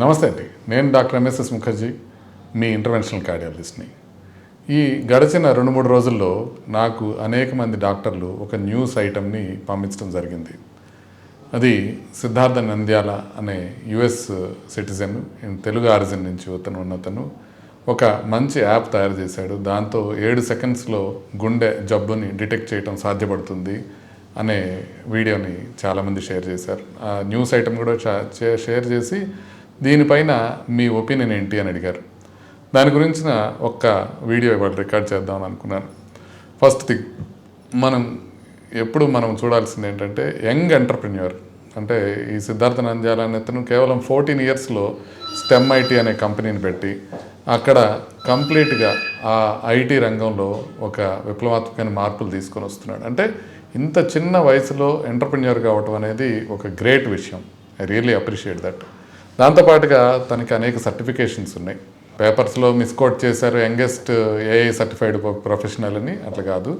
నమస్తే అండి. నేను doctor M S S Mukherjee మీ ఇంటర్వెన్షనల్ కార్డియాలజిస్ట్ని. ఈ గడిచిన రెండు మూడు రోజుల్లో నాకు అనేక మంది డాక్టర్లు ఒక న్యూస్ ఐటమ్ని పంపించడం జరిగింది. అది సిద్ధార్థ నంద్యాల అనే యుఎస్ సిటిజన్ తెలుగు ఆరిజిన్ నుంచి అతను ఉన్నతను ఒక మంచి యాప్ తయారు చేశాడు. దాంతో ఏడు సెకండ్స్లో గుండె జబ్బుని డిటెక్ట్ చేయడం సాధ్యపడుతుంది అనే వీడియోని చాలామంది షేర్ చేశారు. ఆ న్యూస్ ఐటమ్ కూడా షేర్ చేసి దీనిపైన మీ ఒపీనియన్ ఏంటి అని అడిగారు. దాని గురించిన ఒక్క వీడియో ఇవాళ రికార్డ్ చేద్దామని అనుకున్నాను. ఫస్ట్ థింగ్ మనం ఎప్పుడు మనం చూడాల్సింది ఏంటంటే యంగ్ ఎంటర్ప్రెన్యూర్ అంటే ఈ సిద్ధార్థ నంద్యాల అనే అతను కేవలం ఫోర్టీన్ ఇయర్స్లో స్టెమ్ ఐటీ అనే కంపెనీని పెట్టి అక్కడ కంప్లీట్గా ఆ ఐటీ రంగంలో ఒక విప్లవాత్మకమైన మార్పులు తీసుకొని వస్తున్నాడు. అంటే ఇంత చిన్న వయసులో ఎంటర్ప్రెన్యూర్ కావటం అనేది ఒక గ్రేట్ విషయం. I really appreciate that. దాంతోపాటుగా తనకి అనేక సర్టిఫికేషన్స్ ఉన్నాయి. పేపర్స్లో మిస్కోట్ చేశారు యంగెస్ట్ ఏఐ సర్టిఫైడ్ ప్రొఫెషనల్ అని అట్లా కాదు.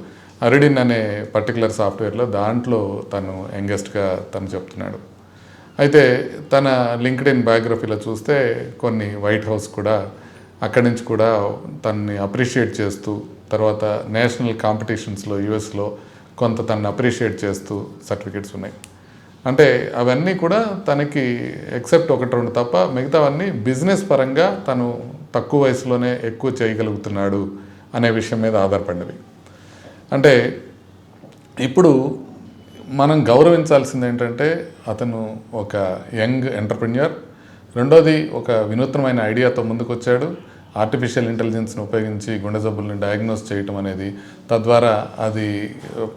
అరిడిన్ అనే పర్టికులర్ సాఫ్ట్వేర్లో దాంట్లో తను యంగెస్ట్గా తను చెప్తున్నాడు. అయితే తన లింక్డ్ ఇన్ బయోగ్రఫీలో చూస్తే కొన్ని వైట్ హౌస్ కూడా అక్కడి నుంచి కూడా తనని అప్రిషియేట్ చేస్తూ తర్వాత నేషనల్ కాంపిటీషన్స్లో యుఎస్లో కొంత తనని అప్రిషియేట్ చేస్తూ సర్టిఫికేట్స్ ఉన్నాయి. అంటే అవన్నీ కూడా తనకి ఎక్సెప్ట్ ఒకటి రెండు తప్ప మిగతావన్నీ బిజినెస్ పరంగా తను తక్కువ వయసులోనే ఎక్కువ చేయగలుగుతున్నాడు అనే విషయం మీద ఆధారపడినవి. అంటే ఇప్పుడు మనం గౌరవించాల్సింది ఏంటంటే అతను ఒక యంగ్ ఎంటర్ప్రెన్యూర్ రెండోది ఒక వినూత్నమైన ఐడియాతో ముందుకు వచ్చాడు ఆర్టిఫిషియల్ ఇంటెలిజెన్స్ని ఉపయోగించి గుండె జబ్బుల్ని డయాగ్నోస్ చేయటం అనేది తద్వారా అది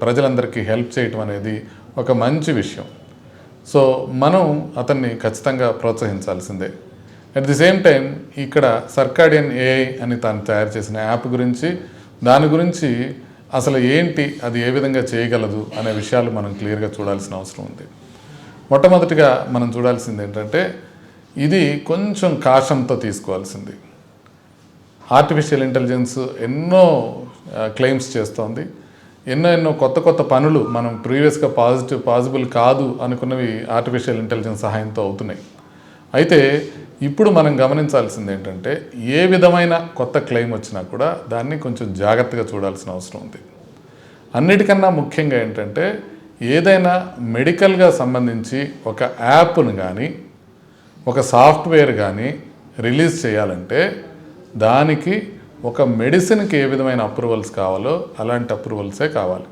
ప్రజలందరికీ హెల్ప్ చేయటం అనేది ఒక మంచి విషయం. సో మనం అతన్ని ఖచ్చితంగా ప్రోత్సహించాల్సిందే. అట్ ది సేమ్ టైం ఇక్కడ సర్కాడియన్ ఏఐ అని తాను తయారు చేసిన యాప్ గురించి దాని గురించి అసలు ఏంటి అది ఏ విధంగా చేయగలదు అనే విషయాలు మనం క్లియర్గా చూడాల్సిన అవసరం ఉంది. మొట్టమొదటిగా మనం చూడాల్సింది ఏంటంటే ఇది కొంచెం కాషంతో తీసుకోవాల్సింది. ఆర్టిఫిషియల్ ఇంటెలిజెన్స్ ఎన్నో క్లెయిమ్స్ చేస్తోంది. ఎన్నో ఎన్నో కొత్త కొత్త పనులు మనం ప్రీవియస్గా పాజిటివ్ పాసిబుల్ కాదు అనుకున్నవి ఆర్టిఫిషియల్ ఇంటెలిజెన్స్ సహాయంతో అవుతున్నాయి. అయితే ఇప్పుడు మనం గమనించాల్సింది ఏంటంటే ఏ విధమైన కొత్త క్లెయిమ్ వచ్చినా కూడా దాన్ని కొంచెం జాగ్రత్తగా చూడాల్సిన అవసరం ఉంది. అన్నిటికన్నా ముఖ్యంగా ఏంటంటే ఏదైనా మెడికల్గా సంబంధించి ఒక యాప్ను కానీ ఒక సాఫ్ట్వేర్ కానీ రిలీజ్ చేయాలంటే దానికి ఒక మెడిసిన్కి ఏ విధమైన అప్రూవల్స్ కావాలో అలాంటి అప్రూవల్సే కావాలి.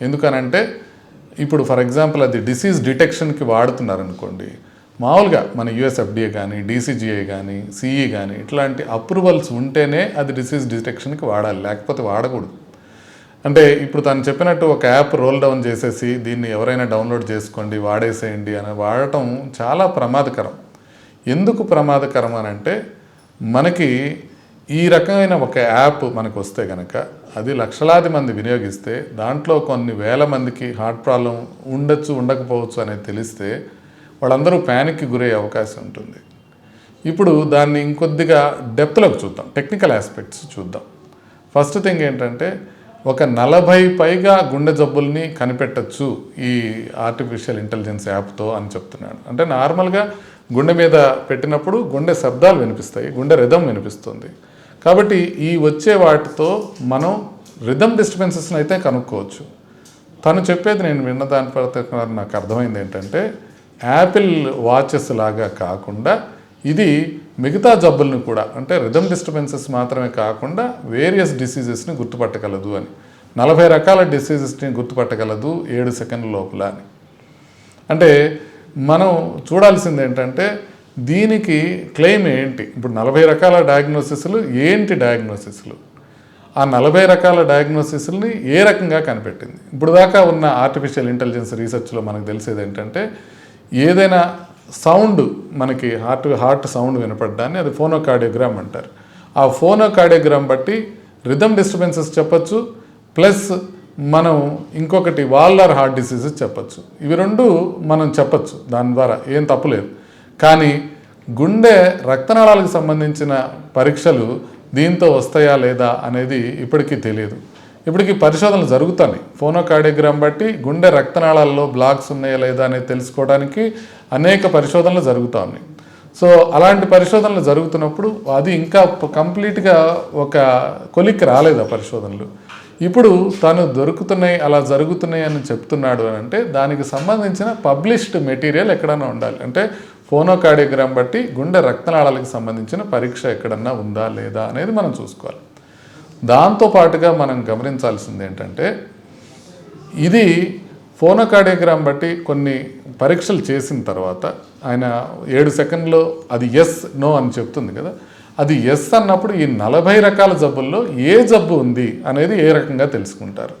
ఎందుకనంటే ఇప్పుడు ఫర్ ఎగ్జాంపుల్ అది డిసీజ్ డిటెక్షన్కి వాడుతున్నారు అనుకోండి మామూలుగా మన యుఎస్ఎఫ్డిఏ కానీ డీసీజీఏ కానీ సిఈ కానీ ఇట్లాంటి అప్రూవల్స్ ఉంటేనే అది డిసీజ్ డిటెక్షన్కి వాడాలి లేకపోతే వాడకూడదు. అంటే ఇప్పుడు తను చెప్పినట్టు ఒక యాప్ రోల్ డౌన్ చేసేసి దీన్ని ఎవరైనా డౌన్లోడ్ చేసుకోండి వాడేసేయండి అని వాడటం చాలా ప్రమాదకరం. ఎందుకు ప్రమాదకరం అని అంటే మనకి ఈ రకమైన ఒక యాప్ మనకు వస్తే కనుక అది లక్షలాది మంది వినియోగిస్తే దాంట్లో కొన్ని వేల మందికి హార్ట్ ప్రాబ్లం ఉండొచ్చు ఉండకపోవచ్చు అనేది తెలిస్తే వాళ్ళందరూ ప్యానిక్కి గురయ్యే అవకాశం ఉంటుంది. ఇప్పుడు దాన్ని ఇంకొద్దిగా డెప్త్లోకి చూద్దాం. టెక్నికల్ ఆస్పెక్ట్స్ చూద్దాం. ఫస్ట్ థింగ్ ఏంటంటే ఒక నలభై పైగా గుండె జబ్బుల్ని కనిపెట్టచ్చు ఈ ఆర్టిఫిషియల్ ఇంటెలిజెన్స్ యాప్తో అని చెప్తున్నాడు. అంటే నార్మల్గా గుండె మీద పెట్టినప్పుడు గుండె శబ్దాలు వినిపిస్తాయి గుండె రిధం వినిపిస్తుంది. కాబట్టి ఈ వచ్చే వాటితో మనం రిథమ్ డిస్టర్బెన్సెస్ని అయితే కనుక్కోవచ్చు. తను చెప్పేది నేను విన్న దాని ప్రకారం నాకు అర్థమైంది ఏంటంటే యాపిల్ వాచెస్ లాగా కాకుండా ఇది మిగతా జబ్బుల్ని కూడా అంటే రిథమ్ డిస్టర్బెన్సెస్ మాత్రమే కాకుండా వేరియస్ డిసీజెస్ని గుర్తుపట్టగలదు అని. నలభై రకాల డిసీజెస్ని గుర్తుపట్టగలదు ఏడు సెకండ్ల లోపల అని. అంటే మనం చూడాల్సింది ఏంటంటే దీనికి క్లెయిమ్ ఏంటి? ఇప్పుడు నలభై రకాల డయాగ్నోసిస్లు ఏంటి డయాగ్నోసిస్లు? ఆ నలభై రకాల డయాగ్నోసిస్ని ఏ రకంగా కనిపెట్టింది? ఇప్పుడు దాకా ఉన్న ఆర్టిఫిషియల్ ఇంటెలిజెన్స్ రీసెర్చ్లో మనకు తెలిసేది ఏంటంటే ఏదైనా సౌండ్ మనకి హార్ట్ హార్ట్ సౌండ్ వినపడ్డాన్ని అది ఫోనోకార్డియోగ్రామ్ అంటారు. ఆ ఫోనోకార్డియోగ్రామ్ బట్టి రిథమ్ డిస్టర్బెన్సెస్ చెప్పచ్చు ప్లస్ మనం ఇంకొకటి వాల్లార్ హార్ట్ డిసీజెస్ చెప్పచ్చు. ఇవి రెండు మనం చెప్పచ్చు దాని ద్వారా ఏం తప్పులేదు కానీ గుండె రక్తనాళాలకు సంబంధించిన పరీక్షలు దీంతో వస్తాయా లేదా అనేది ఇప్పటికీ తెలియదు. ఇప్పటికీ పరిశోధనలు జరుగుతున్నాయి ఫోనోకార్డియోగ్రామ్ బట్టి గుండె రక్తనాళాల్లో బ్లాక్స్ ఉన్నాయా లేదా అనేది తెలుసుకోవడానికి అనేక పరిశోధనలు జరుగుతూ ఉన్నాయి సో అలాంటి పరిశోధనలు జరుగుతున్నప్పుడు అది ఇంకా కంప్లీట్గా ఒక కొలిక్కి రాలేదు ఆ పరిశోధనలు. ఇప్పుడు తను దొరుకుతున్నాయి అలా జరుగుతున్నాయి అని చెప్తున్నాడు అని అంటే దానికి సంబంధించిన పబ్లిష్డ్ మెటీరియల్ ఎక్కడైనా ఉండాలి. అంటే ఫోనోకార్డియోగ్రామ్ బట్టి గుండె రక్తనాళాలకు సంబంధించిన పరీక్ష ఎక్కడన్నా ఉందా లేదా అనేది మనం చూసుకోవాలి. దాంతో పాటుగా మనం గమనించాల్సింది ఏంటంటే ఇది ఫోనోకార్డియోగ్రామ్ బట్టి కొన్ని పరీక్షలు చేసిన తర్వాత ఆయన ఏడు సెకండ్లో అది ఎస్ నో అని చెప్తుంది కదా. అది ఎస్ అన్నప్పుడు ఈ నలభై రకాల జబ్బుల్లో ఏ జబ్బు ఉంది అనేది ఏ రకంగా తెలుసుకుంటారు.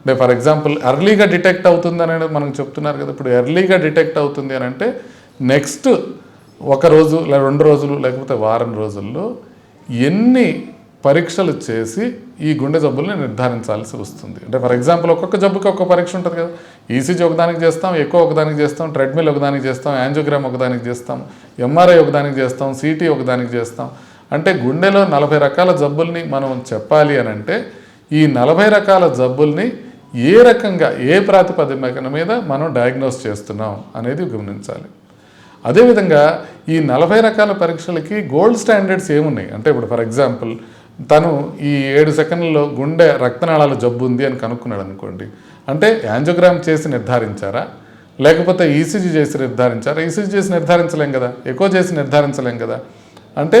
అంటే ఫర్ ఎగ్జాంపుల్ ఎర్లీగా డిటెక్ట్ అవుతుంది అనేది మనం చెప్తున్నారు కదా. ఇప్పుడు ఎర్లీగా డిటెక్ట్ అవుతుంది అని అంటే నెక్స్ట్ ఒక రోజు లేదా రెండు రోజులు లేకపోతే వారం రోజుల్లో ఎన్ని పరీక్షలు చేసి ఈ గుండె జబ్బుల్ని నిర్ధారించాల్సి వస్తుంది. అంటే ఫర్ ఎగ్జాంపుల్ ఒక్కొక్క జబ్బుకి ఒక్కొక్క పరీక్ష ఉంటుంది కదా. ఈసీజీ ఒకదానికి చేస్తాం ఎక్కువ ఒకదానికి చేస్తాం ట్రెడ్మిల్ ఒకదానికి చేస్తాం యాంజియోగ్రామ్ ఒకదానికి చేస్తాం ఎంఆర్ఐ ఒకదానికి చేస్తాం సిటీ ఒకదానికి చేస్తాం. అంటే గుండెలో నలభై రకాల జబ్బుల్ని మనం చెప్పాలి అని అంటే ఈ నలభై రకాల జబ్బుల్ని ఏ రకంగా ఏ ప్రాతిపదికన మీద మనం డయాగ్నోస్ చేస్తున్నాం అనేది గమనించాలి. అదేవిధంగా ఈ నలభై రకాల పరీక్షలకి గోల్డ్ స్టాండర్డ్స్ ఏమున్నాయి? అంటే ఇప్పుడు ఫర్ ఎగ్జాంపుల్ తను ఈ ఏడు సెకండ్లలో గుండె రక్తనాళాల జబ్బు ఉంది అని కనుక్కున్నాడు అనుకోండి. అంటే యాంజోగ్రామ్ చేసి నిర్ధారించారా? లేకపోతే ఈసీజీ చేసి నిర్ధారించారా? ఈసీజీ చేసి నిర్ధారించలేం కదా. ఎక్కువ చేసి నిర్ధారించలేం కదా. అంటే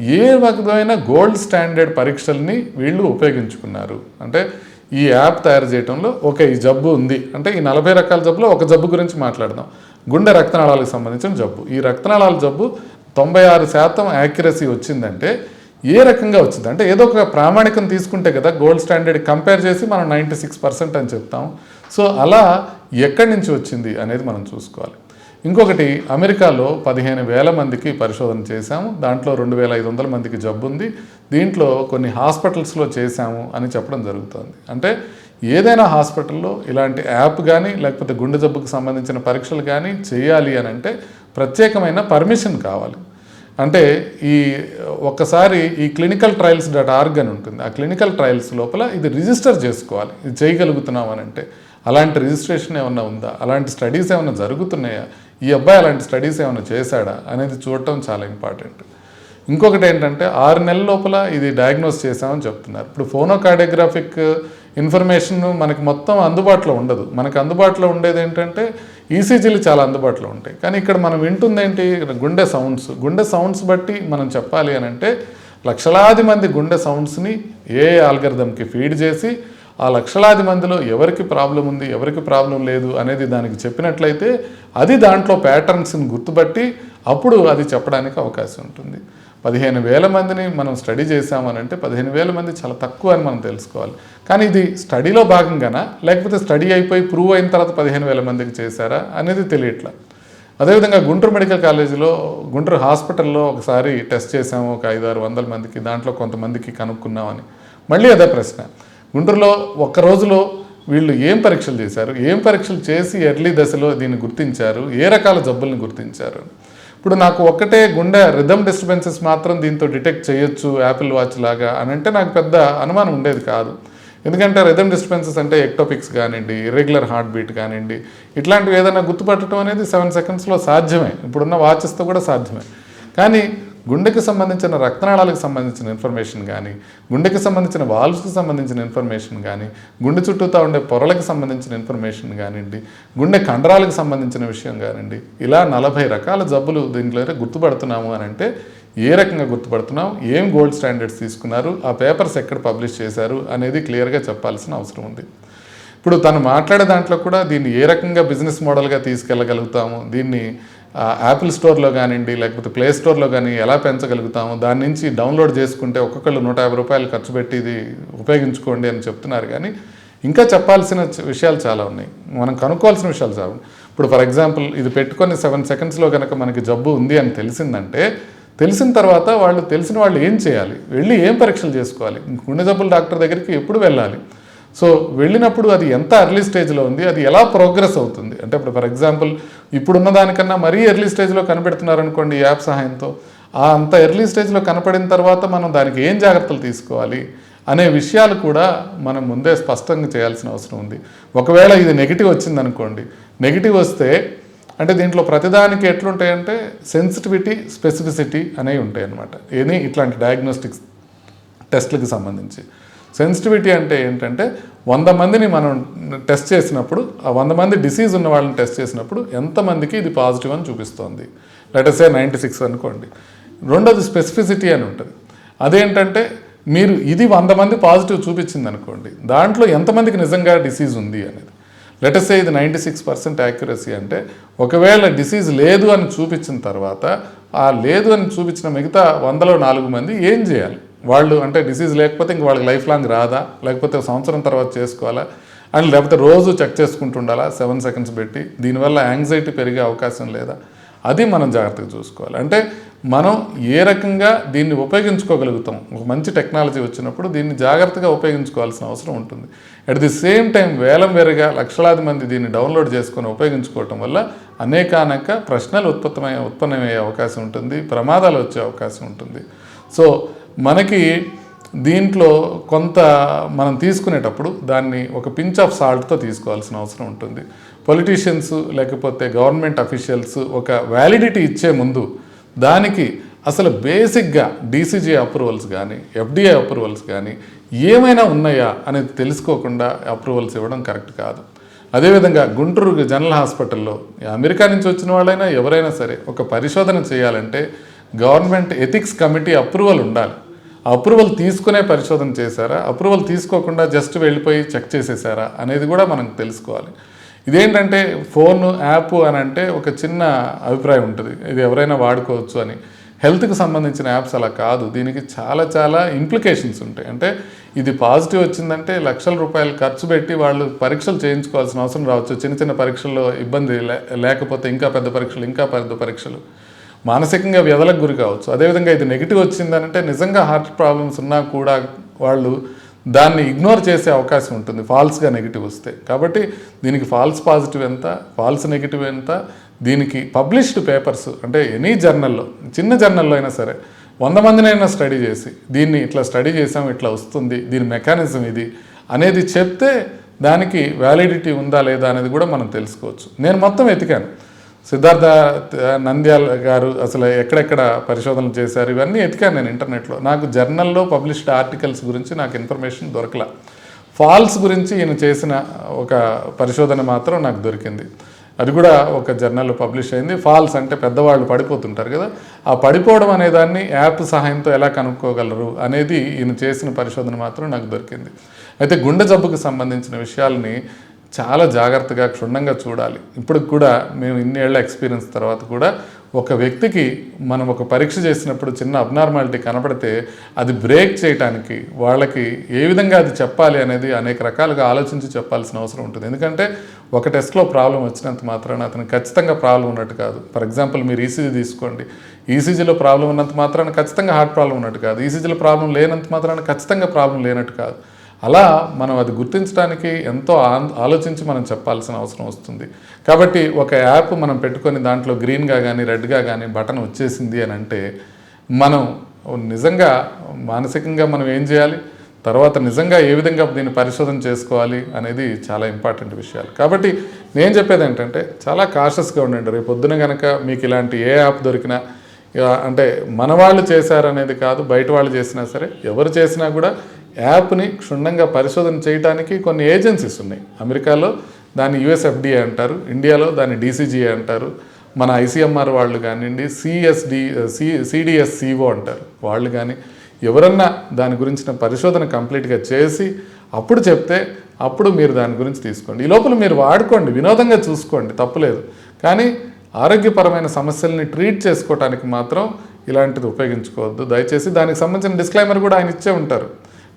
ఏ రకమైన గోల్డ్ స్టాండర్డ్ పరీక్షల్ని వీళ్ళు ఉపయోగించుకున్నారు? అంటే ఈ యాప్ తయారు చేయడంలో ఓకే ఈ జబ్బు ఉంది. అంటే ఈ నలభై రకాల జబ్బులో ఒక జబ్బు గురించి మాట్లాడదాం. గుండె రక్తనాళాలకు సంబంధించిన జబ్బు. ఈ రక్తనాళాల జబ్బు తొంభై ఆరు శాతం యాక్యురసీ వచ్చిందంటే ఏ రకంగా వచ్చింది? అంటే ఏదో ఒక ప్రామాణికం తీసుకుంటే కదా గోల్డ్ స్టాండర్డ్ కంపేర్ చేసి మనం నైంటీ సిక్స్ పర్సెంట్ అని చెప్తాం. సో అలా ఎక్కడి నుంచి వచ్చింది అనేది మనం చూసుకోవాలి. ఇంకొకటి అమెరికాలో పదిహేను వేల మందికి పరిశోధన చేశాము. దాంట్లో రెండు వేల ఐదు వందల మందికి జబ్బు ఉంది. దీంట్లో కొన్ని హాస్పిటల్స్లో చేశాము అని చెప్పడం జరుగుతుంది. అంటే ఏదైనా హాస్పిటల్లో ఇలాంటి యాప్ కానీ లేకపోతే గుండె జబ్బుకు సంబంధించిన పరీక్షలు కానీ చేయాలి అని అంటే ప్రత్యేకమైన పర్మిషన్ కావాలి. అంటే ఈ ఒక్కసారి ఈ క్లినికల్ ట్రయల్స్ డాట్ ఆర్గ్ అని ఉంటుంది. ఆ క్లినికల్ ట్రయల్స్ లోపల ఇది రిజిస్టర్ చేసుకోవాలి. ఇది చేయగలుగుతున్నాం అని అంటే అలాంటి రిజిస్ట్రేషన్ ఏమన్నా ఉందా? అలాంటి స్టడీస్ ఏమైనా జరుగుతున్నాయా? ఈ అబ్బాయి అలాంటి స్టడీస్ ఏమైనా చేశాడా? అనేది చూడటం చాలా ఇంపార్టెంట్. ఇంకొకటి ఏంటంటే ఆరు నెలల లోపల ఇది డయాగ్నోస్ చేసామని చెప్తున్నారు. ఇప్పుడు ఫోనోకార్డియోగ్రాఫిక్ ఇన్ఫర్మేషన్ మనకి మొత్తం అందుబాటులో ఉండదు. మనకు అందుబాటులో ఉండేది ఏంటంటే ఈసీజీలు చాలా అందుబాటులో ఉంటాయి. కానీ ఇక్కడ మనం వింటుంది ఏంటి? గుండె సౌండ్స్. గుండె సౌండ్స్ బట్టి మనం చెప్పాలి అని అంటే లక్షలాది మంది గుండె సౌండ్స్ని ఏ ఆల్గరిథంకి ఫీడ్ చేసి ఆ లక్షలాది మందిలో ఎవరికి ప్రాబ్లం ఉంది ఎవరికి ప్రాబ్లం లేదు అనేది దానికి చెప్పినట్లయితే అది దాంట్లో ప్యాటర్న్స్ని గుర్తుపట్టి అప్పుడు అది చెప్పడానికి అవకాశం ఉంటుంది. పదిహేను వేల మందిని మనం స్టడీ చేశామనంటే పదిహేను వేల మంది చాలా తక్కువ అని మనం తెలుసుకోవాలి. కానీ ఇది స్టడీలో భాగంగానా? లేకపోతే స్టడీ అయిపోయి ప్రూవ్ అయిన తర్వాత పదిహేను వేల మందికి చేశారా? అనేది తెలియట్లా. అదేవిధంగా గుంటూరు మెడికల్ కాలేజీలో గుంటూరు హాస్పిటల్లో ఒకసారి టెస్ట్ చేసాము ఒక ఐదు ఆరు వందల మందికి దాంట్లో కొంతమందికి కనుక్కున్నామని. మళ్ళీ అదే ప్రశ్న. గుంటూరులో ఒక్క రోజులో వీళ్ళు ఏం పరీక్షలు చేశారు? ఏం పరీక్షలు చేసి ఎర్లీ దశలో దీన్ని గుర్తించారు? ఏ రకాల జబ్బుల్ని గుర్తించారు? ఇప్పుడు నాకు ఒక్కటే గుండె రిథమ్ డిస్టర్బెన్సెస్ మాత్రం దీంతో డిటెక్ట్ చేయొచ్చు యాపిల్ వాచ్ లాగా అని అంటే నాకు పెద్ద అనుమానం ఉండేది కాదు. ఎందుకంటే రిథమ్ డిస్టర్బెన్సెస్ అంటే ఎక్టోపిక్స్ కానివ్వండి ఇర్రెగ్యులర్ హార్ట్ బీట్ కానివ్వండి ఇట్లాంటివి ఏదైనా గుర్తుపట్టడం అనేది సెవెన్ సెకండ్స్లో సాధ్యమే. ఇప్పుడున్న వాచెస్తో కూడా సాధ్యమే. కానీ గుండెకి సంబంధించిన రక్తనాళాలకు సంబంధించిన ఇన్ఫర్మేషన్ కానీ గుండెకి సంబంధించిన వాల్వ్స్కి సంబంధించిన ఇన్ఫర్మేషన్ కానీ గుండె చుట్టూతా ఉండే పొరలకు సంబంధించిన ఇన్ఫర్మేషన్ కానివ్వండి గుండె కండరాలకు సంబంధించిన విషయం కానివ్వండి ఇలా నలభై రకాల జబ్బులు దీంట్లో గుర్తుపడుతున్నాము అని అంటే ఏ రకంగా గుర్తుపడుతున్నాం ఏం గోల్డ్ స్టాండర్డ్స్ తీసుకున్నారు ఆ పేపర్స్ ఎక్కడ పబ్లిష్ చేశారు అనేది క్లియర్గా చెప్పాల్సిన అవసరం ఉంది. ఇప్పుడు తను మాట్లాడే దాంట్లో కూడా దీన్ని ఏ రకంగా బిజినెస్ మోడల్గా తీసుకెళ్ళగలుగుతాము దీన్ని యాపిల్ స్టోర్లో కానివ్వండి లేకపోతే ప్లే స్టోర్లో కానీ ఎలా పెంచగలుగుతాము దాని నుంచి డౌన్లోడ్ చేసుకుంటే ఒక్కొక్కళ్ళు నూట యాభై రూపాయలు ఖర్చు పెట్టి ఇది ఉపయోగించుకోండి అని చెప్తున్నారు. కానీ ఇంకా చెప్పాల్సిన విషయాలు చాలా ఉన్నాయి. మనం కనుక్కోవాల్సిన విషయాలు చాలా ఉన్నాయి. ఇప్పుడు ఫర్ ఎగ్జాంపుల్ ఇది పెట్టుకొని సెవెన్ సెకండ్స్లో కనుక మనకి జబ్బు ఉంది అని తెలిసిందంటే తెలిసిన తర్వాత వాళ్ళు తెలిసిన వాళ్ళు ఏం చేయాలి? వెళ్ళి ఏం పరీక్షలు చేసుకోవాలి? గుండె జబ్బుల డాక్టర్ దగ్గరికి ఎప్పుడు వెళ్ళాలి? సో వెళ్ళినప్పుడు అది ఎంత ఎర్లీ స్టేజ్లో ఉంది అది ఎలా ప్రోగ్రెస్ అవుతుంది? అంటే ఇప్పుడు ఫర్ ఎగ్జాంపుల్ ఇప్పుడున్న దానికన్నా మరీ ఎర్లీ స్టేజ్లో కనిపెడుతున్నారనుకోండి ఈ యాప్ సహాయంతో ఆ అంత ఎర్లీ స్టేజ్లో కనపడిన తర్వాత మనం దానికి ఏం జాగ్రత్తలు తీసుకోవాలి అనే విషయాలు కూడా మనం ముందే స్పష్టంగా చేయాల్సిన అవసరం ఉంది. ఒకవేళ ఇది నెగిటివ్ వచ్చిందనుకోండి నెగిటివ్ వస్తే అంటే దీంట్లో ప్రతిదానికి ఎట్లుంటాయంటే సెన్సిటివిటీ స్పెసిఫిసిటీ అనేవి ఉంటాయి అన్నమాట ఎనీ ఇట్లాంటి డయాగ్నోస్టిక్స్ టెస్ట్లకు సంబంధించి. సెన్సిటివిటీ అంటే ఏంటంటే వంద మందిని మనం టెస్ట్ చేసినప్పుడు ఆ వంద మంది డిసీజ్ ఉన్న వాళ్ళని టెస్ట్ చేసినప్పుడు ఎంతమందికి ఇది పాజిటివ్ అని చూపిస్తోంది? లెటర్సే నైంటీ సిక్స్ అనుకోండి. రెండోది స్పెసిఫిసిటీ అని ఉంటుంది. అదేంటంటే మీరు ఇది వంద మంది పాజిటివ్ చూపించింది అనుకోండి దాంట్లో ఎంతమందికి నిజంగా డిసీజ్ ఉంది అనేది. లెటర్సే ఇది నైంటీ సిక్స్ పర్సెంట్ యాక్యురసీ అంటే ఒకవేళ డిసీజ్ లేదు అని చూపించిన తర్వాత ఆ లేదు అని చూపించిన మిగతా వందలో నాలుగు మంది ఏం చేయాలి? వాళ్ళు అంటే డిసీజ్ లేకపోతే ఇంక వాళ్ళకి లైఫ్ లాంగ్ రాదా? లేకపోతే సంవత్సరం తర్వాత చేసుకోవాలా? అని లేకపోతే రోజు చెక్ చేసుకుంటుండాలా? సెవెన్ సెకండ్స్ పెట్టి. దీనివల్ల యాంగ్జైటీ పెరిగే అవకాశం లేదా? అది మనం జాగ్రత్తగా చూసుకోవాలి. అంటే మనం ఏ రకంగా దీన్ని ఉపయోగించుకోగలుగుతాం? ఒక మంచి టెక్నాలజీ వచ్చినప్పుడు దీన్ని జాగ్రత్తగా ఉపయోగించుకోవాల్సిన అవసరం ఉంటుంది. అట్ ది సేమ్ టైం వేలం వేరుగా లక్షలాది మంది దీన్ని డౌన్లోడ్ చేసుకొని ఉపయోగించుకోవటం వల్ల అనేకానేక ప్రశ్నలు ఉత్పత్తమయ్యే ఉత్పన్నమయ్యే అవకాశం ఉంటుంది. ప్రమాదాలు వచ్చే అవకాశం ఉంటుంది. సో మనకి దీంట్లో కొంత మనం తీసుకునేటప్పుడు దాన్ని ఒక పించ్ ఆఫ్ సాల్ట్తో తీసుకోవాల్సిన అవసరం ఉంటుంది. పొలిటీషియన్స్ లేకపోతే గవర్నమెంట్ అఫీషియల్స్ ఒక వ్యాలిడిటీ ఇచ్చే ముందు దానికి అసలు బేసిక్గా డీసీజీ అప్రూవల్స్ కానీ ఎఫ్డీఐ అప్రూవల్స్ కానీ ఏమైనా ఉన్నాయా అనేది తెలుసుకోకుండా అప్రూవల్స్ ఇవ్వడం కరెక్ట్ కాదు. అదేవిధంగా గుంటూరు జనరల్ హాస్పిటల్లో అమెరికా నుంచి వచ్చిన వాళ్ళైనా ఎవరైనా సరే ఒక పరిశోధన చేయాలంటే గవర్నమెంట్ ఎథిక్స్ కమిటీ అప్రూవల్ ఉండాలి. అప్రూవల్ తీసుకునే పరిశోధన చేశారా? అప్రూవల్ తీసుకోకుండా జస్ట్ వెళ్ళిపోయి చెక్ చేసేసారా? అనేది కూడా మనం తెలుసుకోవాలి. ఇదేంటంటే ఫోన్ యాప్ అని అంటే ఒక చిన్న అభిప్రాయం ఉంటుంది. ఇది ఎవరైనా వాడుకోవచ్చు అని. హెల్త్కి సంబంధించిన యాప్స్ అలా కాదు. దీనికి చాలా చాలా ఇంప్లికేషన్స్ ఉంటాయి. అంటే ఇది పాజిటివ్ వచ్చిందంటే లక్షల రూపాయలు ఖర్చు పెట్టి వాళ్ళు పరీక్షలు చేయించుకోవాల్సిన అవసరం రావచ్చు. చిన్న చిన్న పరీక్షల్లో ఇబ్బంది లే- లేకపోతే ఇంకా పెద్ద పరీక్షలు ఇంకా పెద్ద పరీక్షలు. మానసికంగా వ్యధలకు గురి కావచ్చు. అదేవిధంగా ఇది నెగిటివ్ వచ్చిందనంటే నిజంగా హార్ట్ ప్రాబ్లమ్స్ ఉన్నా కూడా వాళ్ళు దాన్ని ఇగ్నోర్ చేసే అవకాశం ఉంటుంది. ఫాల్స్గా నెగిటివ్ వస్తే. కాబట్టి దీనికి ఫాల్స్ పాజిటివ్ ఎంత? ఫాల్స్ నెగిటివ్ ఎంత? దీనికి పబ్లిష్డ్ పేపర్స్ అంటే ఎనీ జర్నల్లో చిన్న జర్నల్లో అయినా సరే వంద మందినైనా స్టడీ చేసి దీన్ని ఇట్లా స్టడీ చేసాం ఇట్లా వస్తుంది దీని మెకానిజం ఇది అనేది చెప్తే దానికి వ్యాలిడిటీ ఉందా లేదా అనేది కూడా మనం తెలుసుకోవచ్చు. నేను మొత్తం ఎతికాను సిద్ధార్థ నంద్యాల్ గారు అసలు ఎక్కడెక్కడ పరిశోధనలు చేశారు? ఇవన్నీ ఎతికాను నేను ఇంటర్నెట్లో. నాకు జర్నల్లో పబ్లిష్డ్ ఆర్టికల్స్ గురించి నాకు ఇన్ఫర్మేషన్ దొరకల. ఫాల్స్ గురించి ఈయన చేసిన ఒక పరిశోధన మాత్రం నాకు దొరికింది. అది కూడా ఒక జర్నల్లో పబ్లిష్ అయింది. ఫాల్స్ అంటే పెద్దవాళ్ళు పడిపోతుంటారు కదా. ఆ పడిపోవడం అనే దాన్ని యాప్ సహాయంతో ఎలా కనుక్కోగలరు అనేది ఈయన చేసిన పరిశోధన మాత్రం నాకు దొరికింది. అయితే గుండె జబ్బుకు సంబంధించిన విషయాల్ని చాలా జాగ్రత్తగా క్షుణ్ణంగా చూడాలి. ఇప్పటికి కూడా మేము ఇన్నేళ్ళ ఎక్స్పీరియన్స్ తర్వాత కూడా ఒక వ్యక్తికి మనం ఒక పరీక్ష చేసినప్పుడు చిన్న అబ్నార్మాలిటీ కనపడితే అది బ్రేక్ చేయడానికి వాళ్ళకి ఏ విధంగా అది చెప్పాలి అనేది అనేక రకాలుగా ఆలోచించి చెప్పాల్సిన అవసరం ఉంటుంది. ఎందుకంటే ఒక టెస్ట్లో ప్రాబ్లం వచ్చినంత మాత్రాన అతనికి ఖచ్చితంగా ప్రాబ్లం ఉన్నట్టు కాదు. ఫర్ ఎగ్జాంపుల్ మీరు ఈసీజీ తీసుకోండి. ఈసీజీలో ప్రాబ్లం ఉన్నంత మాత్రాన ఖచ్చితంగా హార్ట్ ప్రాబ్లం ఉన్నట్టు కాదు. ఈసీజీలో ప్రాబ్లం లేనంత మాత్రాన ఖచ్చితంగా ప్రాబ్లం లేనట్టు కాదు. అలా మనం అది గుర్తించడానికి ఎంతో ఆలోచించి మనం చెప్పాల్సిన అవసరం వస్తుంది. కాబట్టి ఒక యాప్ మనం పెట్టుకొని దాంట్లో గ్రీన్గా కానీ రెడ్గా కానీ బటన్ వచ్చేసింది అని అంటే మనం నిజంగా మానసికంగా మనం ఏం చేయాలి? తర్వాత నిజంగా ఏ విధంగా దీన్ని పరిశోధన చేసుకోవాలి అనేది చాలా ఇంపార్టెంట్ విషయాలు. కాబట్టి నేను చెప్పేది ఏంటంటే చాలా కాషస్గా ఉండండి. రేపు పొద్దున కనుక మీకు ఇలాంటి ఏ యాప్ దొరికినా అంటే మన వాళ్ళు చేశారనేది కాదు బయట వాళ్ళు చేసినా సరే ఎవరు చేసినా కూడా యాప్ని క్షుణ్ణంగా పరిశోధన చేయడానికి కొన్ని ఏజెన్సీస్ ఉన్నాయి. అమెరికాలో దాన్ని యుఎస్ఎఫ్డిఏ అంటారు ఇండియాలో దాన్ని డీసీజీఏ అంటారు మన ఐసీఎంఆర్ వాళ్ళు కానివ్వండి సిఎస్డి సి సిడిఎస్సిఓ అంటారు. వాళ్ళు కానీ ఎవరన్నా దాని గురించిన పరిశోధన కంప్లీట్గా చేసి అప్పుడు చెప్తే అప్పుడు మీరు దాని గురించి తీసుకోండి. ఈ లోపల మీరు వాడుకోండి వినోదంగా చూసుకోండి తప్పులేదు. కానీ ఆరోగ్యపరమైన సమస్యల్ని ట్రీట్ చేసుకోవటానికి మాత్రం ఇలాంటిది ఉపయోగించుకోవద్దు. దయచేసి దానికి సంబంధించిన డిస్క్లైమర్ కూడా ఆయన ఇచ్చే ఉంటారు.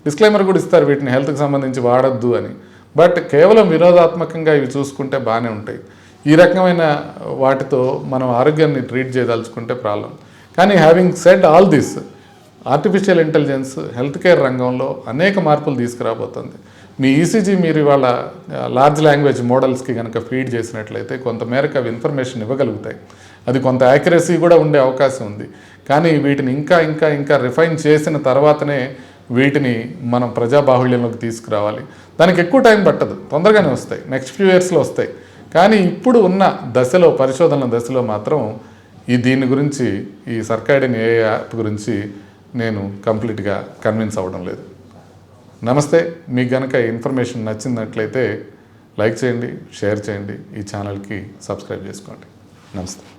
డిస్క్లైమర్ కూడా ఇస్తారు వీటిని హెల్త్కి సంబంధించి వాడద్దు అని. బట్ కేవలం వినోదాత్మకంగా ఇవి చూసుకుంటే బాగానే ఉంటాయి. ఈ రకమైన వాటితో మనం ఆరోగ్యాన్ని ట్రీట్ చేయదలుచుకుంటే ప్రాబ్లం. కానీ having said all this artificial intelligence health care రంగంలో అనేక మార్పులు తీసుకురాబోతుంది. మీ ఈసీజీ మీరు ఇవాళ లార్జ్ లాంగ్వేజ్ మోడల్స్కి కనుక ఫీడ్ చేసినట్లయితే కొంత మేరకు అవి ఇన్ఫర్మేషన్ ఇవ్వగలుగుతాయి. అది కొంత యాక్యురసీ కూడా ఉండే అవకాశం ఉంది. కానీ వీటిని ఇంకా ఇంకా ఇంకా రిఫైన్ చేసిన తర్వాతనే వీటిని మనం ప్రజాబాహుళ్యంలోకి తీసుకురావాలి. దానికి ఎక్కువ టైం పట్టదు. తొందరగానే వస్తాయి. నెక్స్ట్ ఫ్యూ ఇయర్స్లో వస్తాయి. కానీ ఇప్పుడు ఉన్న దశలో పరిశోధనల దశలో మాత్రం ఈ దీని గురించి ఈ సర్కాడిన్ ఏ యాప్ గురించి నేను కంప్లీట్గా కన్విన్స్ అవ్వడం లేదు. నమస్తే. మీకు గనక ఇన్ఫర్మేషన్ నచ్చినట్లయితే లైక్ చేయండి షేర్ చేయండి. ఈ ఛానల్కి సబ్స్క్రైబ్ చేసుకోండి. నమస్తే.